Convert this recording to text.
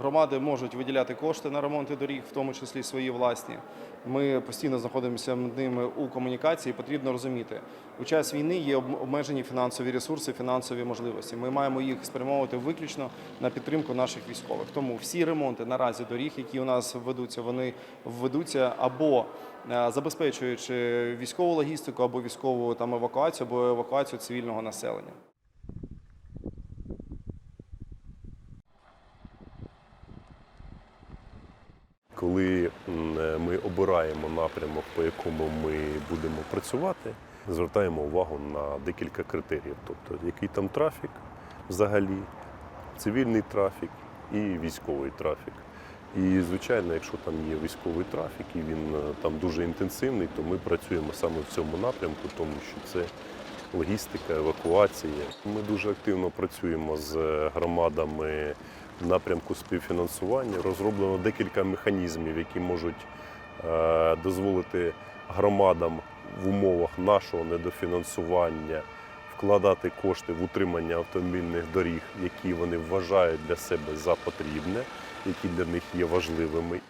Громади можуть виділяти кошти на ремонти доріг, в тому числі свої власні. Ми постійно знаходимося ними у комунікації. Потрібно розуміти, у час війни є обмежені фінансові ресурси, фінансові можливості. Ми маємо їх спрямовувати виключно на підтримку наших військових. Тому всі ремонти наразі доріг, які у нас ведуться, вони ведуться або е, забезпечуючи військову логістику, або військову там евакуацію, або евакуацію цивільного населення. Коли е, ми обираємо напрямок, по якому ми будемо працювати, звертаємо увагу на декілька критеріїв. Тобто, який там трафік взагалі, цивільний трафік і військовий трафік. І, звичайно, якщо там є військовий трафік і він е, там дуже інтенсивний, то ми працюємо саме в цьому напрямку, тому що це логістика, евакуація. Ми дуже активно працюємо з громадами в напрямку співфінансування. Розроблено декілька механізмів, які можуть е, дозволити громадам в умовах нашого недофінансування вкладати кошти в утримання автомобільних доріг, які вони вважають для себе за потрібне, які для них є важливими.